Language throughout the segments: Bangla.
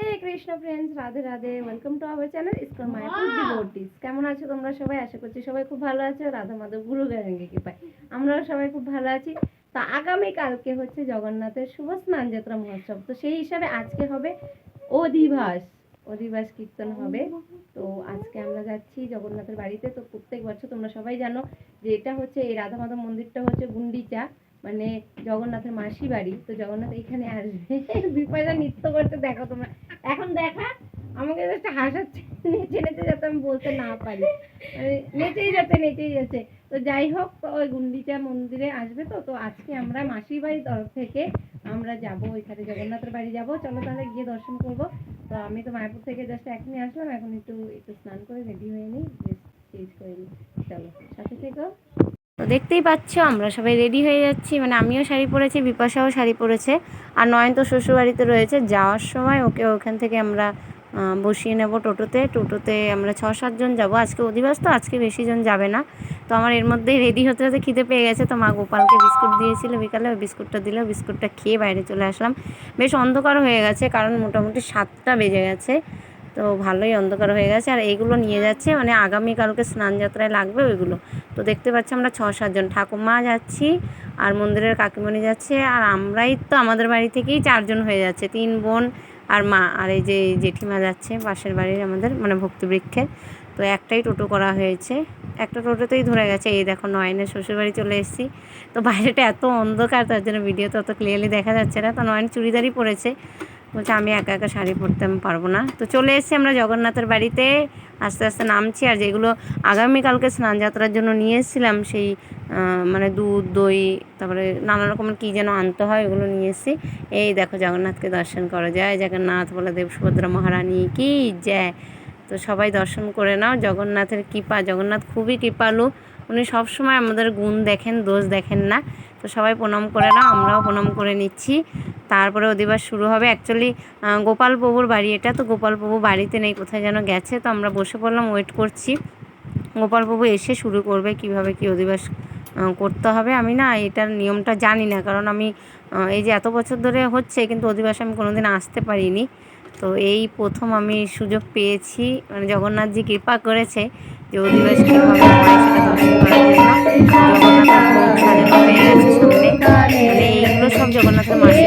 Hare Krishna friends Radhe Radhe welcome to our channel ISKCON Mayapur devotees কেমন আছো তোমরা সবাই? আশা করছি সবাই খুব ভালো আছো। রাধা মাধব গুরু কৃপায়। আমরাও সবাই খুব ভালো আছি। তো আগামী কালকে হচ্ছে জগন্নাথের শুভ স্নান যাত্রা মহোৎসব। তো সেই হিসাবে আজকে হবে অধিবাস। অধিবাস কীর্তন হবে। তো আজকে আমরা যাচ্ছি জগন্নাথের বাড়িতে। তো প্রত্যেক বছর তোমরা সবাই জানো যে এটা হচ্ছে এই রাধা মাধব মন্দিরটা হচ্ছে গুন্ডিচা। মানে জগন্নাথের মাসি বাড়ি, তো জগন্নাথ এখানে আসবে। বিপয়দা নৃত্য করতে দেখো তোমরা। এখন দেখা, আমাকে জাস্ট হাসাচ্ছে, নেচে নেচে যাতে আমি বলতে না পারি। মানে নেচেই যাচ্ছে নেচেই যাচ্ছে। তো যাই হোক ওই গুন্ডিচা মন্দিরে আসবে তো তো আজকে আমরা মাসি বাড়ির তরফ থেকে আমরা যাব, ওইখানে জগন্নাথের বাড়ি যাব। চলো তাহলে গিয়ে দর্শন করব। তো আমি তো মায়াপুর থেকে জাস্ট এখনই আসলাম, এখন একটু একটু স্নান করে রেডি হয়ে নিই চেঞ্জ করে নিই। চলো, সাথে থেকো। তো দেখতেই পাচ্ছ, আমরা সবাই রেডি হয়ে যাচ্ছি। মানে আমিও শাড়ি পরেছি, বিপাশাও শাড়ি পরেছে। আর নয়ন তো শ্বশুরবাড়িতে রয়েছে। যাওয়ার সময় ওকে ওখান থেকে আমরা বসিয়ে নেব টোটোতে। টোটোতে আমরা ছ সাতজন যাব। আজকে অধিবাস তো, আজকে বেশি জন যাবে না। তো আমার এর মধ্যেই রেডি হতে হতে খিদে পেয়ে গেছে। তো মা গোপালকে বিস্কুট দিয়েছিল বিকালে, ওই বিস্কুটটা দিল। বিস্কুটটা খেয়ে বাইরে চলে আসলাম। বেশ অন্ধকার হয়ে গেছে, কারণ মোটামুটি সাতটা বেজে গেছে। তো ভালোই অন্ধকার হয়ে গেছে। আর এইগুলো নিয়ে যাচ্ছে মানে আগামীকালকে স্নান যাত্রায় লাগবে ওইগুলো। তো দেখতে পাচ্ছি আমরা ছ সাতজন ঠাকুমা যাচ্ছি, আর মন্দিরের কাকিমণি যাচ্ছে, আর আমরাই তো আমাদের বাড়ি থেকেই চারজন হয়ে যাচ্ছে। তিন বোন আর মা, আর এই যে জেঠিমা যাচ্ছে, পাশের বাড়ির আমাদের মানে ভক্তিবৃক্ষের। তো একটাই টোটো করা হয়েছে। একটা টোটোতেই ধরে গেছে, এই দেখো নয়নের শ্বশুরবাড়ি চলে এসেছি। তো বাইরেটা এত অন্ধকার, তার জন্য ভিডিও তো অত ক্লিয়ারলি দেখা যাচ্ছে না। তো নয়ন চুড়িদারই পরেছে। বলছে, আমি একা একা শাড়ি পরতে আমি পারব না। তো চলে এসেছি আমরা জগন্নাথের বাড়িতে। আস্তে আস্তে নামছি আর যেগুলো আগামীকালকে স্নান যাত্রার জন্য নিয়ে এসেছিলাম সেই মানে দুধ, দই, তারপরে নানা রকমের কী যেন আনতে হয় ওগুলো নিয়ে এসেছি। এই দেখো জগন্নাথকে দর্শন করা যায়। জগন্নাথ বলে দেব সুভদ্রা মহারানী, কি জয়! তো সবাই দর্শন করে নাও। জগন্নাথের কৃপা, জগন্নাথ খুবই কৃপালু। উনি সবসময় আমাদের গুণ দেখেন, দোষ দেখেন না। তো সবাই প্রণাম করে নাও, আমরাও প্রণাম করে নিচ্ছি। তারপরে অধিবাস শুরু হবে। অ্যাকচুয়ালি গোপাল প্রভুর বাড়ি এটা, তো গোপাল প্রভু বাড়িতে নেই, কোথায় যেন গেছে। তো আমরা বসে পড়লাম ওয়েট করছি। গোপাল প্রভু এসে শুরু করবে কীভাবে কি অধিবাস করতে হবে। আমি না এটার নিয়মটা জানি না, কারণ আমি এই যে এত বছর ধরে হচ্ছে, কিন্তু অধিবাসে আমি কোনোদিন আসতে পারিনি। তো এই প্রথম আমি সুযোগ পেয়েছি। মানে জগন্নাথজি কৃপা করেছে যে অধিবাস কীভাবে হয় জগন্নাথের হয়ে গেছে সামনে। মানে এইগুলো সব জগন্নাথের মাসির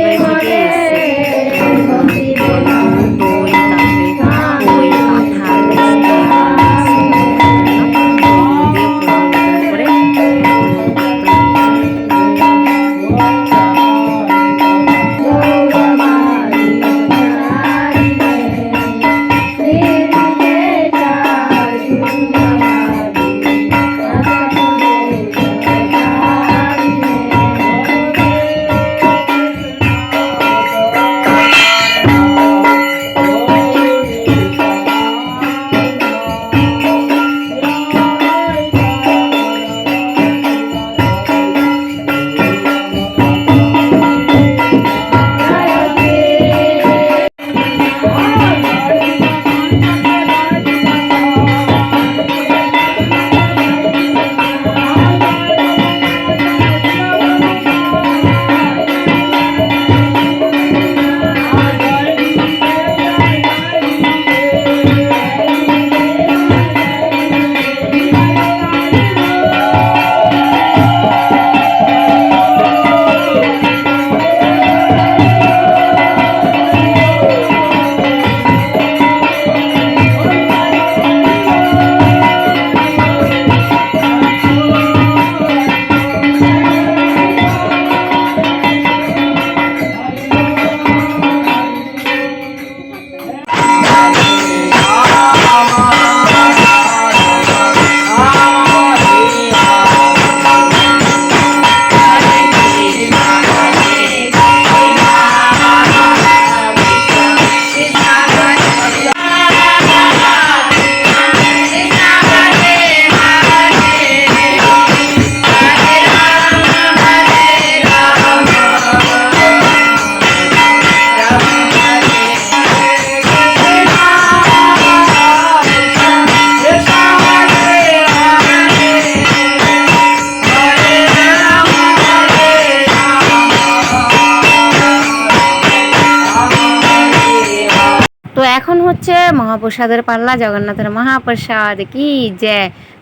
এখন হচ্ছে মহাপ্রসাদের পাল্লা, জগন্নাথের মহাপ্রসাদ, কি যে?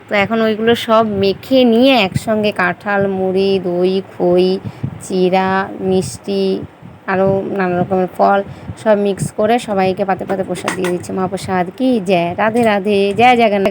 তো এখন ওইগুলো সব মেখে নিয়ে একসঙ্গে কাঁঠাল, মুড়ি, দই, খই চিরা মিষ্টি, আরও নানা রকমের ফল সব মিক্স করে সবাইকে পাতে পাতে প্রসাদ দিয়ে দিচ্ছে মহাপ্রসাদ। কি জয় রাধে রাধে। জয় জগন্নাথ।